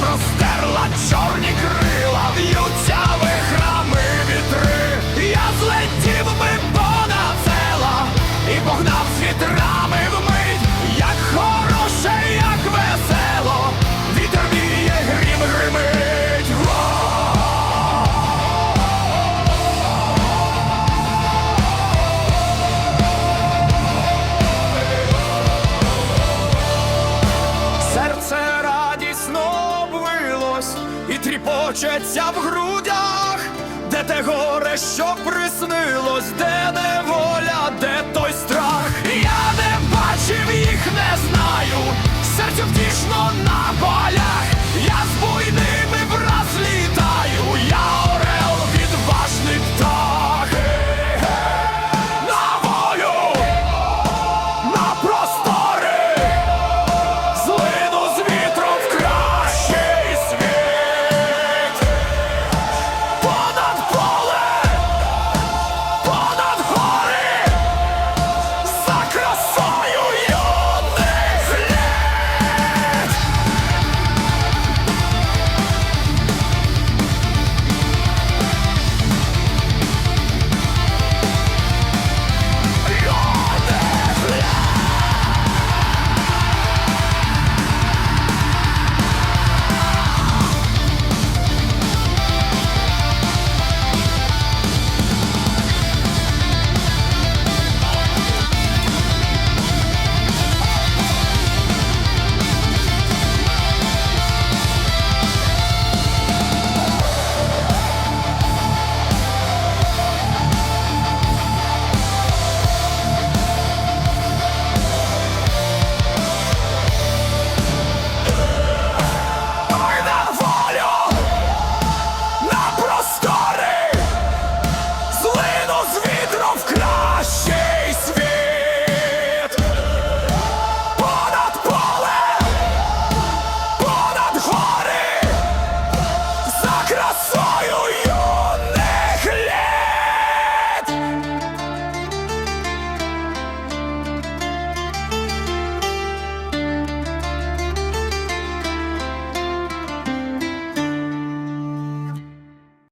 простерла чорні крила, в'ються ви храми вітри, я злетів би понад села і погнав з вітрами вмить, як хороше, як весело, вітер віє, грім гримить. Серце тріпочеться в грудях, де те горе, що приснилось, де неволя, де той страх. Я не бачив їх, не знаю, серцю втішно набор. красою